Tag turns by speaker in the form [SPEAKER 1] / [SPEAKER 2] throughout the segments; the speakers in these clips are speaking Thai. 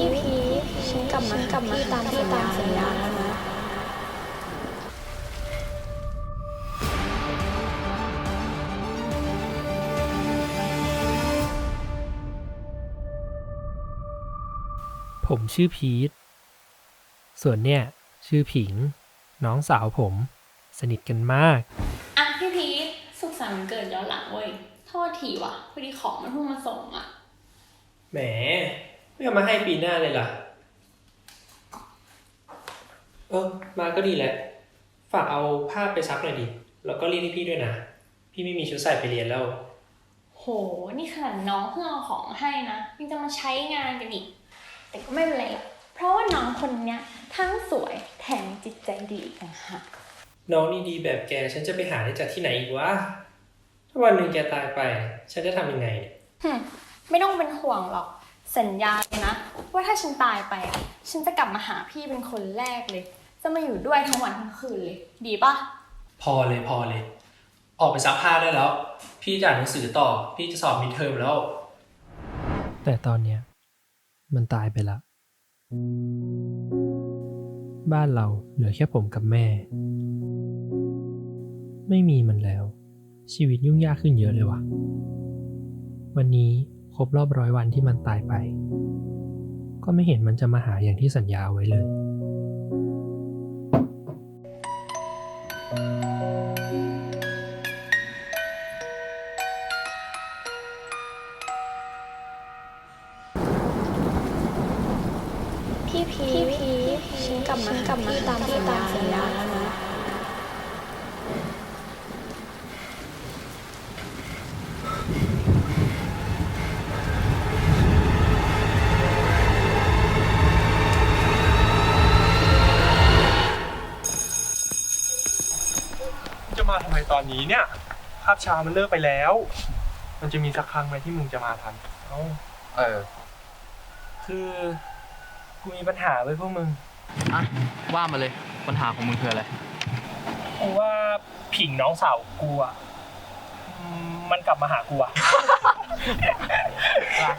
[SPEAKER 1] พี่พีชฉันกลับมากลับมาตามที่ตามสัญญาแล้วนะ
[SPEAKER 2] ผมชื่อพีท ส่วนเนี่ยชื่อผิง น้องสาวผม สนิทกันมาก
[SPEAKER 3] อะพี่พีทสุขสันต์วันเกิดย้อนหลังเว้ยโทษทีว่ะพอดีของมันเพิ่งมาส่งอะ
[SPEAKER 2] แหม ไม่เอามาให้ปีหน้าเลยล่ะ เออ มาก็ดีแหละ ฝากเอาผ้าไปซักหน่อยดิ แล้วก็รีดให้พี่ด้วยนะ พี่ไม่มีชุดใส่ไปเรียนแล้ว
[SPEAKER 3] โห นี่ขนาดน้องเพิ่งเอาของให้นะยังจะมาใช้งานกันอีก แต่ก็ไม่เป็นไรหรอกเพราะว่าน้องคนเนี้ยทั้งสวยแถมจิตใจดีอีกต่างหาก
[SPEAKER 2] น้องนี่ดีแบบแก ฉันจะไปหาได้จากที่ไหนอีกวะ ถ้าวันหนึ่งแกตายไป ฉันจะทำยังไงเนี่ย
[SPEAKER 3] หึไม่ต้องเป็นห่วงหรอก สัญญาเลยนะ ว่าถ้าฉันตายไปอะฉันจะกลับมาหาพี่เป็นคนแรกเลย จะมาอยู่ด้วยทั้งวันทั้งคืนเลย ดีปะ
[SPEAKER 2] พอเลยพอเลย ออกไปซักผ้าได้แล้ว พี่จะอ่านหนังสือต่อ พี่จะสอบมิดเทอมแล้ว แต่ตอนเนี้ยมันตายไปละ บ้านเราเหลือแค่ผมกับแม่ ไม่มีมันแล้ว ชีวิตยุ่งยากขึ้นเยอะเลยว่ะ วันนี้ ครบรอบร้อยวันที่มันตายไป ก็ไม่เห็นมันจะมาหาอย่างที่สัญญาไว้เลย
[SPEAKER 1] พี่พีพี่พีชฉันกลับมากลับมาตามที่ตามสัญญาแล้วนะ
[SPEAKER 4] มาทำไมตอนนี้เนี่ยคาบเช้ามันเลิกไปแล้ว มันจะมีสักครั้งไหมที่มึงจะมาทันเอ้า
[SPEAKER 5] เออ
[SPEAKER 2] คือกูมีปัญหาไว้พวกมึง
[SPEAKER 5] อะว่ามาเลยปัญหาของมึงคืออะไร
[SPEAKER 2] กูว่าผิงน้องสาวกูอะอืมมันกลับมาหากูอะ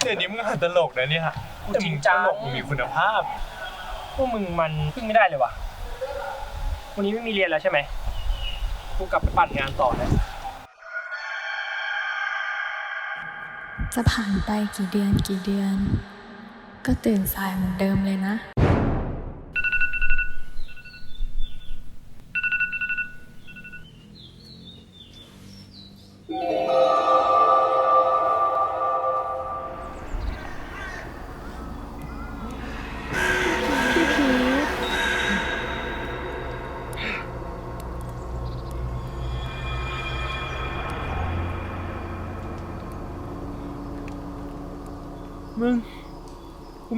[SPEAKER 4] เดี๋ยวนี้มึงหัดตลกนะเนี่ยพูดจริง
[SPEAKER 2] จั
[SPEAKER 4] ต
[SPEAKER 2] ง
[SPEAKER 4] ลกมึงมีคุณภาพ
[SPEAKER 2] พวกมึงมันพึ่งไม่ได้เลยว่ะ วันนี้ไม่มีเรียนแล้วใช่ไหม กูกลับไปปั่นงานต่อนะ
[SPEAKER 6] จะผ่านไปกี่เดือนกี่เดือน ก็ตื่นสายเหมือนเดิมเลยนะ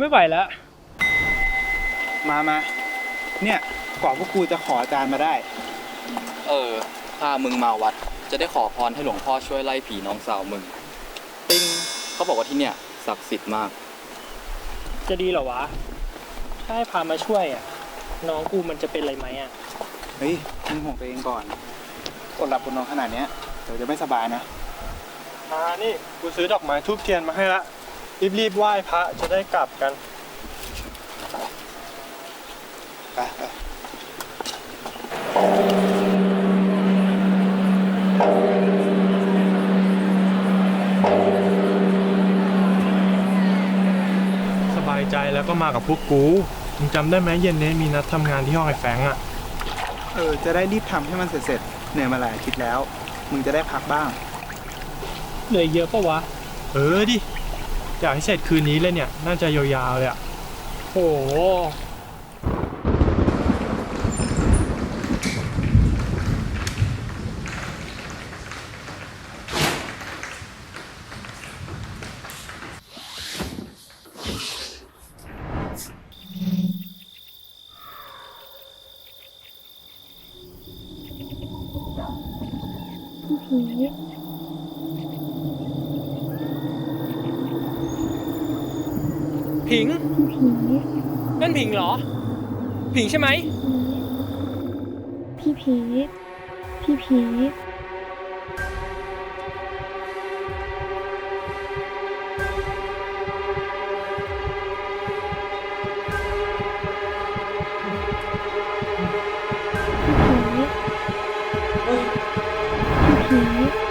[SPEAKER 2] ไม่ไหวแล้ว
[SPEAKER 7] มามา เนี่ย กว่าพวกกูจะขออาจารย์มาได้
[SPEAKER 5] เออถ้ามึงมาวัด จะได้ขอพรให้หลวงพ่อช่วยไล่ผีน้องสาวมึง ติ้งเขาบอกว่าที่เนี่ยศักดิ์สิทธิ์มาก
[SPEAKER 2] จะดีเหรอวะ ถ้าให้พามาช่วยอะ น้องกูมันจะเป็นอะไรไหมอะ
[SPEAKER 7] เฮ้ยมึงห่วงตัวเองก่อนอดหลับอดนอนขนาดเนี้ยเดี๋ยวจะไม่สบายนะ
[SPEAKER 4] มานี่ กูซื้อดอกไม้ทูบเทียนมาให้ละ รีบๆไหว้พระจะได้กลับกัน
[SPEAKER 7] ไปไป
[SPEAKER 4] สบายใจแล้วก็มากับพวกกูมึงจำได้ไหมเย็นนี้มีนัดทำงานที่ห้องไอ้แฟรงค์อะ
[SPEAKER 7] เออ จะได้รีบทำให้มันเสร็จๆเหนื่อยมาหลายอาทิตย์แล้ว มึงจะได้พักบ้าง
[SPEAKER 2] เหลือเยอะปะวะ
[SPEAKER 4] เออดิ อยากให้เสร็จคืนนี้เลยเนี่ย น่าจะยาวๆเลยอะ
[SPEAKER 2] โห
[SPEAKER 1] พี่
[SPEAKER 2] ผิง
[SPEAKER 1] ผ
[SPEAKER 2] นั่นผิงเหรอ ผิงใช่ไหม
[SPEAKER 1] พี่พีพี่พี
[SPEAKER 7] พีผีท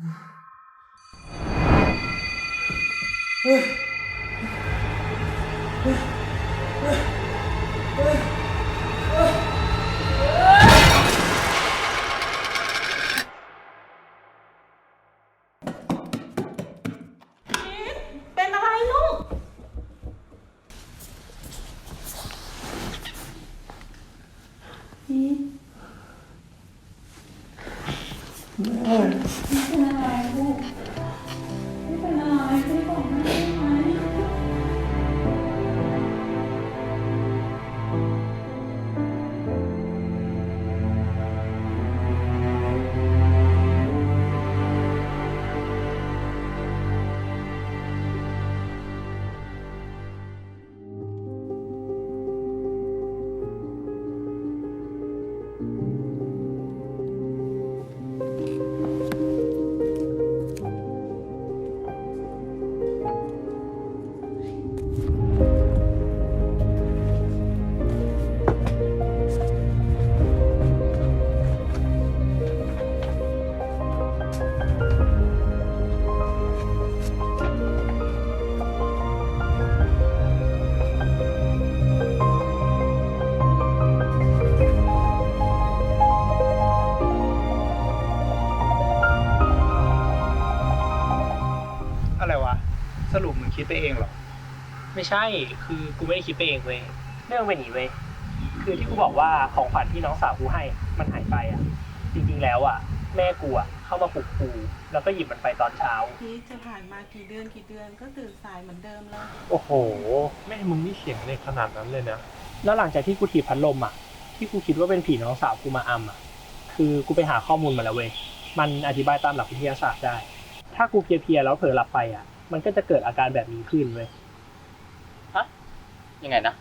[SPEAKER 7] うん。 รุปมึงคิดไปเองเหรอ
[SPEAKER 2] ไม่ใช่ คือกูไม่ได้คิดไปเองเว้ย เรื่องเป็นอย่างนี้เว้ย คือที่กูบอกว่าของขวัญที่น้องสาวกูให้ มันหายไปอะ จริงๆแล้วอะ แม่กูอะเข้ามาปลุกกู แล้วก็หยิบมันไปตอนเช้า
[SPEAKER 8] พีคจะผ่านมากี่เดือนกี่เดือนก็ตื่นสายเหมือนเดิมเลย
[SPEAKER 4] โอ้โห แม่มึงนี่เสียงเด็กขนาดนั้นเลยนะ
[SPEAKER 2] แล้วหลังจากที่กูถีบพัดลมอะ ที่กูคิดว่าเป็นผีน้องสาวกูมาอำอะ คือกูไปหาข้อมูลมาแล้วเว้ย มันอธิบายตามหลักวิทยาศาสตร์ได้ ถ้ากูเพลียๆแล้วเผลอหลับไปอะ มันก็จะเกิดอาการแบบนี้ขึ้นเว้ย
[SPEAKER 5] ยังไงนะ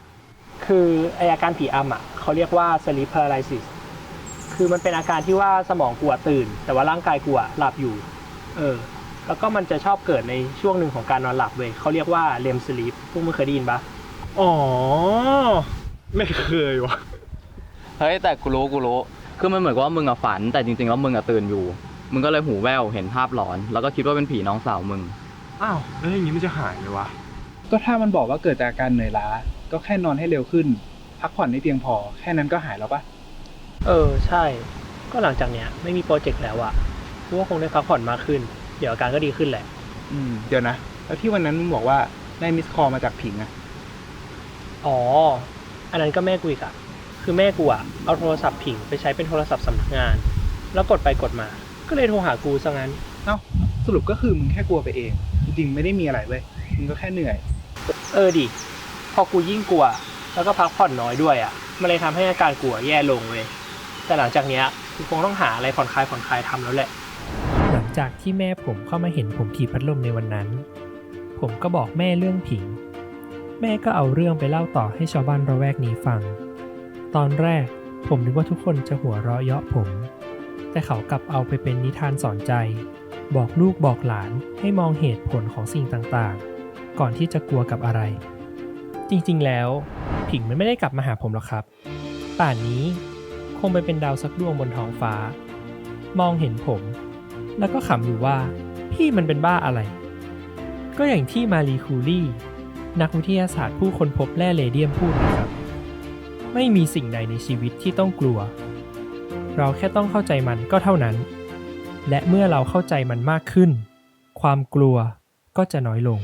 [SPEAKER 2] คือไออาการผีอำอะเขาเรียกว่า sleep paralysis คือมันเป็นอาการที่ว่าสมองกูอะตื่น แต่ว่าร่างกายกูอะหลับอยู่ เออ แล้วก็มันจะชอบเกิดในช่วงหนึ่งของการนอนหลับเว้ยเขาเรียกว่า REM sleep พวกมึงเคยได้ยินปะ
[SPEAKER 4] อ๋อ ไม่เคยวะ
[SPEAKER 5] เฮ้ยแต่กูรู้กูรู้ คือมันเหมือนกับว่ามึงอะฝัน แต่จริงๆแล้วมึงอะตื่นอยู่ มึงก็เลยหูแว่วเห็นภาพหลอน แล้วก็คิดว่าเป็นผีน้องสาวมึง
[SPEAKER 4] อ้าวแล้วอย่างนี้มันจะหายไหมวะ
[SPEAKER 7] ก็ถ้ามันบอกว่าเกิดจากอาการเหนื่อยล้า ก็แค่นอนให้เร็วขึ้น พักผ่อนให้เพียงพอ แค่นั้นก็หายแล้วปะ
[SPEAKER 2] เออ ใช่ ก็หลังจากเนี้ยไม่มีโปรเจกต์แล้วอะกูว่าคงได้พักผ่อนมากขึ้น เดี๋ยวอาการก็ดีขึ้นแหละ
[SPEAKER 7] อืม เดี๋ยวนะ แล้วที่วันนั้นมึงบอกว่าได้มิสคอลมาจากผิงอะ
[SPEAKER 2] อ๋อ อันนั้นก็แม่กูอีกอะคือแม่กูอะเอาโทรศัพท์ผิงไปใช้เป็นโทรศัพท์สำนักงาน แล้วกดไปกดมา ก็เลยโทรหากูซะงั้น
[SPEAKER 7] เอ้า สรุปก็คือมึงแค่กลัวไปเอง จริงๆไม่ได้มีอะไรเว้ยมึงก็แค่เหนื่อย
[SPEAKER 2] เออดิ พอกูยิ่งกลัว แล้วก็พักผ่อนน้อยด้วยอะ่ะ มันเลยทำให้อาการกลัวแย่ลงเว้ย แต่หลังจากเนี้ยกูคงต้องหาอะไรผ่อนคลายผ่อนคลายทำแล้วแหละ หลังจากที่แม่ผมเข้ามาเห็นผมถีบพัดลมในวันนั้น ผมก็บอกแม่เรื่องผิง แม่ก็เอาเรื่องไปเล่าต่อให้ชาวบ้านระแวกนี้ฟัง ตอนแรกผมนึกว่าทุกคนจะหัวเราะเยาะผม แต่เขากลับเอาไปเป็นนิทานสอนใจ บอกลูกบอกหลานให้มองเหตุผลของสิ่งต่างๆ ก่อนที่จะกลัวกับอะไร จริงๆ แล้ว ผิงมันไม่ได้กลับมาหาผมหรอกครับ ป่านนี้คงไปเป็นดาวสักดวงบนท้องฟ้า มองเห็นผม แล้วก็ขำอยู่ว่า พี่มันเป็นบ้าอะไร ก็อย่างที่มารีคูรี่ นักวิทยาศาสตร์ผู้ค้นพบแร่เรเดียมพูดนะครับ ไม่มีสิ่งใดในชีวิตที่ต้องกลัว เราแค่ต้องเข้าใจมันก็เท่านั้น และเมื่อเราเข้าใจมันมากขึ้น ความกลัวก็จะน้อยลง